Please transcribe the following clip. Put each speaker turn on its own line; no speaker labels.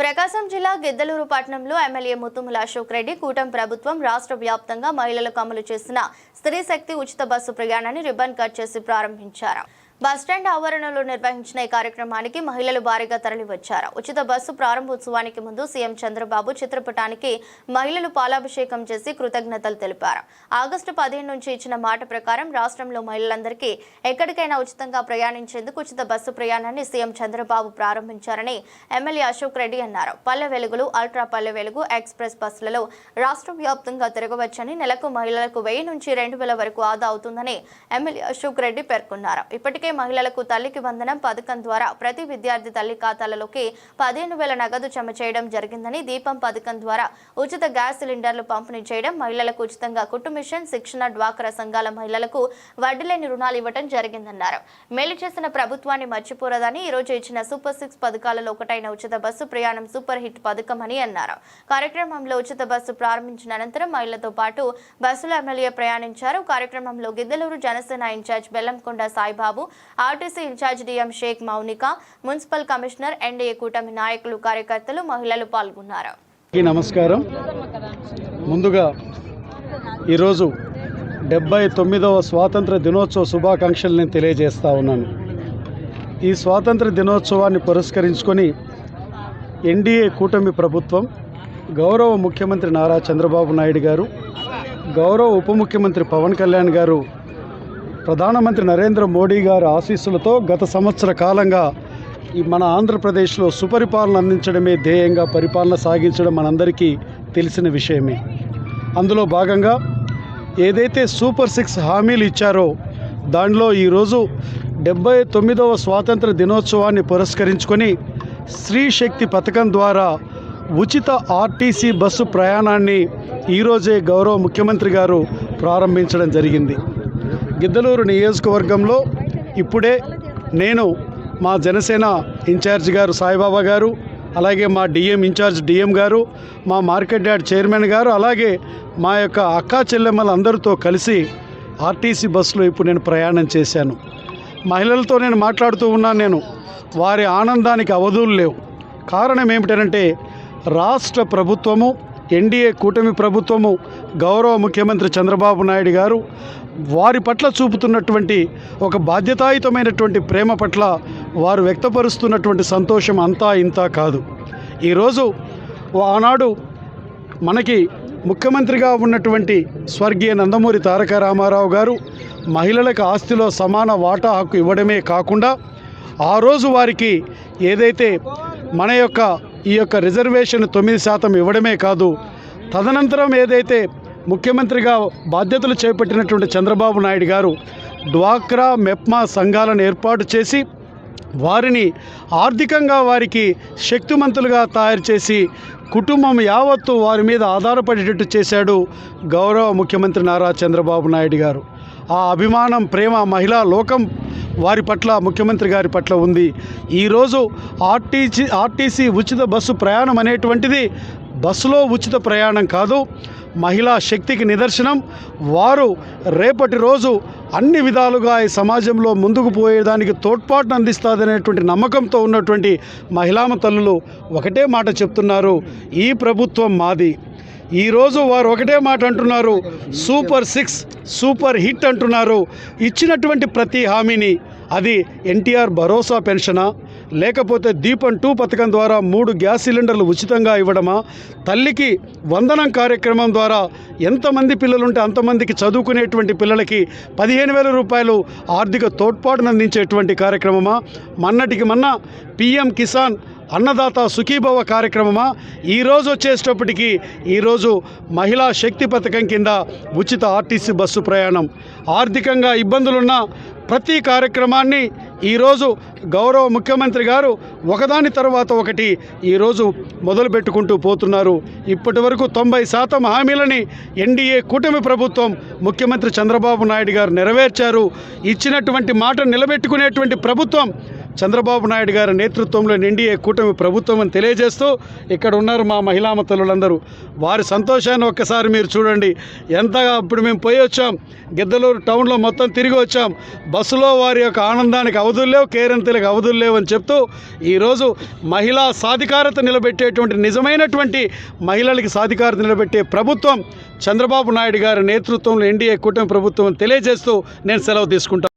ప్రకాశం జిల్లా గిద్దలూరు పట్టణంలో ఎమ్మెల్యే ముత్తుముల అశోక్ రెడ్డి కూటమి ప్రభుత్వం రాష్ట్ర వ్యాప్తంగా మహిళలకు అమలు చేసిన స్త్రీ శక్తి ఉచిత బస్సు ప్రయాణాన్ని రిబ్బన్ కట్ చేసి ప్రారంభించారు. బస్టాండ్ ఆవరణలో నిర్వహించిన ఈ కార్యక్రమానికి మహిళలు భారీగా తరలివచ్చారు. ఉచిత బస్సు ప్రారంభోత్సవానికి ముందు సీఎం చంద్రబాబు చిత్రపటానికి మహిళలు పాలాభిషేకం చేసి కృతజ్ఞతలు తెలిపారు. ఆగస్టు పదిహేను నుంచి ఇచ్చిన మాట ప్రకారం రాష్ట్రంలో మహిళలందరికీ ఎక్కడికైనా ఉచితంగా ప్రయాణించేందుకు ఉచిత బస్సు ప్రయాణాన్ని సీఎం చంద్రబాబు ప్రారంభించారని ఎమ్మెల్యే అశోక్ రెడ్డి అన్నారు. పల్లె వెలుగులు అల్ట్రా పల్లె వెలుగు ఎక్స్ప్రెస్ బస్సులలో రాష్ట్ర వ్యాప్తంగా తిరగవచ్చని నెలకు మహిళలకు వెయ్యి నుంచి రెండు వేల వరకు ఆదా అవుతుందని ఎమ్మెల్యే అశోక్ రెడ్డి పేర్కొన్నారు. ఇప్పటికే మహిళలకు తల్లికి వందనం పథకం ద్వారా ప్రతి విద్యార్థి తల్లి ఖాతాలలోకి పదిహేను వేల నగదు జమ చేయడం జరిగిందని దీపం పథకం ద్వారా ఉచిత గ్యాస్ సిలిండర్లు పంపిణీ చేయడం మహిళలకు ఉచితంగా కుటుంబ మిషన్ శిక్షణ డ్వాక్రా సంఘాల మహిళలకు వడ్డీ లేని రుణాలు ఇవ్వడం జరిగిందన్నారు. మేలు చేసిన ప్రభుత్వాన్ని మర్చిపోరదని ఈ రోజు ఇచ్చిన సూపర్ సిక్స్ పథకాలలో ఒకటైన ఉచిత బస్సు ప్రయాణం సూపర్ హిట్ పథకం అని అన్నారు. కార్యక్రమంలో ఉచిత బస్సు ప్రారంభించిన అనంతరం మహిళలతో పాటు బస్సులో ఎమ్మెల్యే ప్రయాణించారు. కార్యక్రమంలో Giddalur Janasena incharge Bellamkonda Saibabu RTC incharge DM Shaik Mounika municipal commissioner NDA కూటమి నాయకులు కార్యకర్తలు మహిళలు పాల్గొన్నారు.
నమస్కారం. ముందుగా ఈరోజు డెబ్బై తొమ్మిదవ స్వాతంత్ర దినోత్సవ శుభాకాంక్షలు నేను తెలియజేస్తా ఉన్నాను. ఈ స్వాతంత్ర దినోత్సవాన్ని పురస్కరించుకొని ఎన్డీఏ కూటమి ప్రభుత్వం గౌరవ ముఖ్యమంత్రి నారా చంద్రబాబు నాయుడు గారు గౌరవ ఉప ముఖ్యమంత్రి పవన్ కళ్యాణ్ గారు ప్రధానమంత్రి నరేంద్ర మోడీ గారి ఆశీస్సులతో గత సంవత్సర కాలంగా ఈ మన ఆంధ్రప్రదేశ్లో సుపరిపాలన అందించడమే ధ్యేయంగా పరిపాలన సాగించడం మనందరికీ తెలిసిన విషయమే. అందులో భాగంగా ఏదైతే సూపర్ సిక్స్ హామీలు ఇచ్చారో దానిలో ఈరోజు డెబ్బై తొమ్మిదవ స్వాతంత్ర దినోత్సవాన్ని పురస్కరించుకొని స్త్రీ శక్తి పథకం ద్వారా ఉచిత ఆర్టీసీ బస్సు ప్రయాణాన్ని ఈరోజే గౌరవ ముఖ్యమంత్రి గారు ప్రారంభించడం జరిగింది. గిద్దలూరు నియోజకవర్గంలో ఇప్పుడే నేను మా జనసేన ఇన్ఛార్జ్ గారు సాయిబాబా గారు అలాగే మా డిఎం ఇన్ఛార్జ్ డిఎం గారు మా మార్కెట్ యార్డ్ చైర్మన్ గారు అలాగే మా యొక్క అక్కా చెల్లెమ్మలందరితో కలిసి ఆర్టీసీ బస్సులో ఇప్పుడు నేను ప్రయాణం చేశాను. మహిళలతో నేను మాట్లాడుతూ ఉన్నాను నేను. వారి ఆనందానికి అవధులు లేవు. కారణం ఏమిటంటే రాష్ట్ర ప్రభుత్వము ఎన్డీఏ కూటమి ప్రభుత్వము గౌరవ ముఖ్యమంత్రి చంద్రబాబు నాయుడు గారు వారి పట్ల చూపుతున్నటువంటి ఒక బాధ్యతాయుతమైనటువంటి ప్రేమ పట్ల వారు వ్యక్తపరుస్తున్నటువంటి సంతోషం అంతా ఇంతా కాదు. ఈరోజు ఆనాడు మనకి ముఖ్యమంత్రిగా ఉన్నటువంటి స్వర్గీయ నందమూరి తారక రామారావు గారు మహిళలకు ఆస్తిలో సమాన వాటా హక్కు ఇవ్వడమే కాకుండా ఆ రోజు వారికి ఏదైతే మన యొక్క ఈ యొక్క రిజర్వేషన్ తొమ్మిది శాతం ఇవ్వడమే కాదు తదనంతరం ఏదైతే ముఖ్యమంత్రిగా బాధ్యతలు చేపట్టినటువంటి చంద్రబాబు నాయుడు గారు డ్వాక్రా మెప్మా సంఘాలను ఏర్పాటు చేసి వారిని ఆర్థికంగా వారికి శక్తిమంతులుగా తయారు చేసి కుటుంబం యావత్తు వారి మీద ఆధారపడేటట్టు చేశాడు గౌరవ ముఖ్యమంత్రి నారా చంద్రబాబు నాయుడు గారు. ఆ అభిమానం ప్రేమ మహిళా లోకం వారి పట్ల ముఖ్యమంత్రి గారి పట్ల ఉంది. ఈరోజు ఆర్టీసీ ఆర్టీసీ ఉచిత బస్సు ప్రయాణం అనేటువంటిది బస్సులో ఉచిత ప్రయాణం కాదు మహిళా శక్తికి నిదర్శనం. వారు రేపటి రోజు అన్ని విధాలుగా ఈ సమాజంలో ముందుకు పోయేదానికి తోడ్పాటును అందిస్తుందనేటువంటి నమ్మకంతో ఉన్నటువంటి మహిళామ తల్లులు ఒకటే మాట చెప్తున్నారు ఈ ప్రభుత్వం మాది. ఈరోజు వారు ఒకటే మాట అంటున్నారు. సూపర్ సిక్స్ సూపర్ హిట్ అంటున్నారు. ఇచ్చినటువంటి ప్రతి హామీని అది ఎన్టీఆర్ భరోసా పెన్షనా? లేకపోతే దీపం టూ పథకం ద్వారా మూడు గ్యాస్ సిలిండర్లు ఉచితంగా ఇవ్వడమా? తల్లికి వందనం కార్యక్రమం ద్వారా ఎంతమంది పిల్లలుంటే అంతమందికి చదువుకునేటువంటి పిల్లలకి పదిహేను వేల రూపాయలు ఆర్థిక తోడ్పాటును అందించేటువంటి కార్యక్రమమా? మన్నటికి మొన్న పిఎం కిసాన్ అన్నదాత సుఖీభవ కార్యక్రమమా? ఈరోజు వచ్చేటప్పటికి ఈరోజు మహిళా శక్తి పథకం కింద ఉచిత ఆర్టీసీ బస్సు ప్రయాణం. ఆర్థికంగా ఇబ్బందులున్న ప్రతి కార్యక్రమాన్ని ఈరోజు గౌరవ ముఖ్యమంత్రి గారు ఒకదాని తర్వాత ఒకటి ఈరోజు మొదలు పెట్టుకుంటూ పోతున్నారు. ఇప్పటి వరకు తొంభై శాతం హామీలని ఎన్డీఏ కూటమి ప్రభుత్వం ముఖ్యమంత్రి చంద్రబాబు నాయుడు గారు నెరవేర్చారు. ఇచ్చినటువంటి మాట నిలబెట్టుకునేటువంటి ప్రభుత్వం చంద్రబాబు నాయుడు గారి నేతృత్వంలో ఎన్డీఏ కూటమి ప్రభుత్వం అని తెలియజేస్తూ ఇక్కడ ఉన్నారు మా మహిళా తల్లులందరూ వారి సంతోషాన్ని ఒక్కసారి మీరు చూడండి. ఎంతగా ఇప్పుడు మేము పోయి వచ్చాం. గిద్దలూరు టౌన్లో మొత్తం తిరిగి వచ్చాం. బస్సులో వారి యొక్క ఆనందానికి అవధులు లేవు కేరింతలకు అవధులు లేవు అని చెప్తూ ఈరోజు మహిళా సాధికారత నిలబెట్టేటువంటి నిజమైనటువంటి మహిళలకి సాధికారత నిలబెట్టే ప్రభుత్వం చంద్రబాబు నాయుడు గారి నేతృత్వంలో ఎన్డీఏ కూటమి ప్రభుత్వం తెలియజేస్తూ నేను సెలవు తీసుకుంటాను